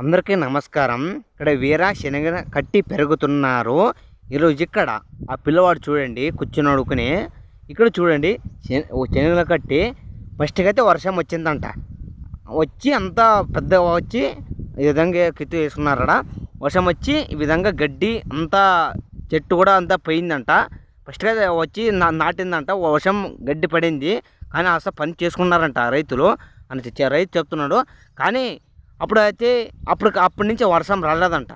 అందరికీ నమస్కారం. ఇక్కడ వీర శనగ కట్టి పెరుగుతున్నారు. ఈరోజు ఇక్కడ ఆ పిల్లవాడు చూడండి కూర్చుని అడుకుని ఇక్కడ చూడండి శనగల కట్టి ఫస్ట్కి అయితే వర్షం వచ్చిందంట. వచ్చి అంతా పెద్ద వచ్చి ఈ విధంగా కిత్తు వేసుకున్నారట. వర్షం వచ్చి ఈ విధంగా గడ్డి అంతా చెట్టు కూడా అంతా పోయిందంట. ఫస్ట్గా వచ్చి నాటిందంట వర్షం గడ్డి పడింది. కానీ అసలు పని చేసుకున్నారంట రైతులు. అని రైతు చెప్తున్నాడు. కానీ అప్పుడు అయితే అప్పుడు అప్పటి నుంచి వర్షం రాలేదంట.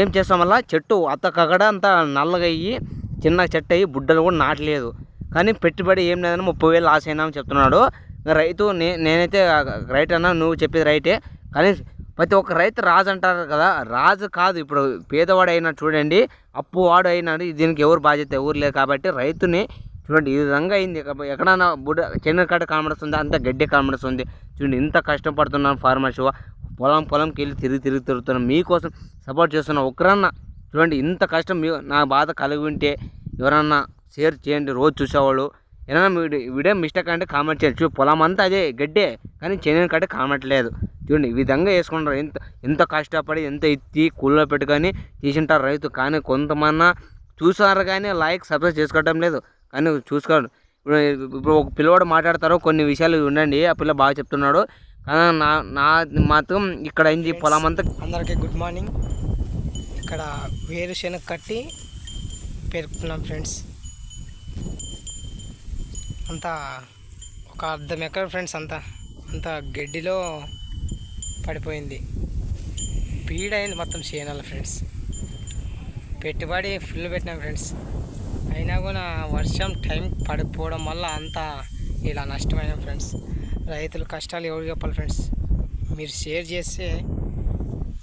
ఏం చేస్తాం వల్ల చెట్టు అత్త కగడ అంతా నల్లగా అయ్యి చిన్న చెట్టు అయ్యి బుడ్డలు కూడా నాటలేదు. కానీ పెట్టుబడి ఏం లేదని ముప్పై వేలు లాస్ అయినామని చెప్తున్నాడు. ఇంకా రైతు నే నేనైతే రైట్ అన్నా నువ్వు చెప్పేది రైటే. కానీ ప్రతి ఒక్క రైతు రాజు అంటారు కదా రాజు కాదు. ఇప్పుడు పేదవాడు అయినా చూడండి అప్పు వాడు అయినాడు దీనికి ఎవరు బాధ్యత? ఎవరు లేదు కాబట్టి రైతుని చూడండి ఈ విధంగా అయింది. ఎక్కడన్నా బుడ్డ చెన్నై కాడ కనబడుతుంది? అంత గడ్డి కనబడుతుంది. చూడండి ఇంత కష్టపడుతున్నాను ఫార్మర్స్. పొలం పొలంకి వెళ్ళి తిరిగి తిరిగి తిరుగుతున్నాం మీకోసం సపోర్ట్ చేస్తున్నా ఒకరన్నా చూడండి ఇంత కష్టం మీ నా బాధ కలిగి ఉంటే ఎవరన్నా షేర్ చేయండి రోజు చూసేవాళ్ళు. ఏదైనా వీడియో మిస్టేక్ అంటే కామెంట్ చేయండి. చూ పొలం అంతా అదే గడ్డే కానీ చెన్నై కంటే కామెంట్ లేదు. చూడండి ఈ విధంగా వేసుకుంటారు ఎంత ఎంత కష్టపడి ఎంత ఎత్తి కూల్లో పెట్టుకొని తీసింటారు రైతు. కానీ కొంతమన్నా చూసారు కానీ లైక్ సబ్స్క్రైబ్ చేసుకోవడం లేదు. కానీ చూసుకోండి. ఇప్పుడు ఇప్పుడు ఒక పిల్లవాడు మాట్లాడతారు కొన్ని విషయాలు ఉండండి. ఆ పిల్ల బాగా చెప్తున్నాడు. నా నా మాత్రం ఇక్కడ అయింది పొలం అంతా అందరికీ గుడ్ మార్నింగ్. ఇక్కడ వేరుశెనగ కట్టి పెరుకుతున్నాం ఫ్రెండ్స్. అంతా ఒక అర్ధం ఎకర ఫ్రెండ్స్ అంతా. అంతా గడ్డిలో పడిపోయింది. పీడైంది మొత్తం చేనాల ఫ్రెండ్స్. పెట్టుబడి ఫుల్ పెట్టినాం ఫ్రెండ్స్. అయినా కూడా వర్షం టైం పడిపోవడం వల్ల అంతా ఇలా నష్టమైనాం ఫ్రెండ్స్. రైతుల కష్టాలు ఎవరు చెప్పాలి ఫ్రెండ్స్? మీరు షేర్ చేస్తే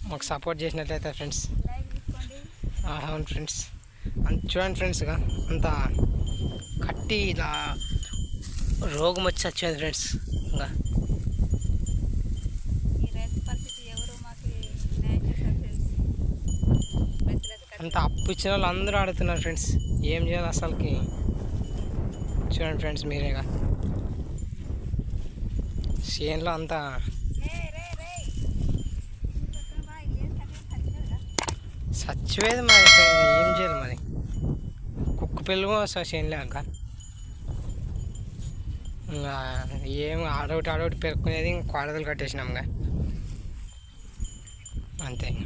మాకు సపోర్ట్ చేసినట్లయితే ఫ్రెండ్స్. అవును ఫ్రెండ్స్. అంత చూడండి ఫ్రెండ్స్ ఇక అంత కట్టి ఇలా రోగం వచ్చి వచ్చింది ఫ్రెండ్స్. ఇంకా. అంత అప్పు ఇచ్చిన వాళ్ళు అందరూ ఆడుతున్నారు ఫ్రెండ్స్. ఏం చేయాలి అసలుకి? చూడండి ఫ్రెండ్స్ మీరేగా చేనులో అంతా. చచ్చిపోయేది మరి ఏం చేయాలి మరి. కుక్క పిల్లలు చేనులే ఇంకా. ఇంకా ఏం ఆడొకటి ఆడొకటి పెరుక్కునేది ఇంకా కోడదలు కట్టేసినాం ఇంకా. అంతే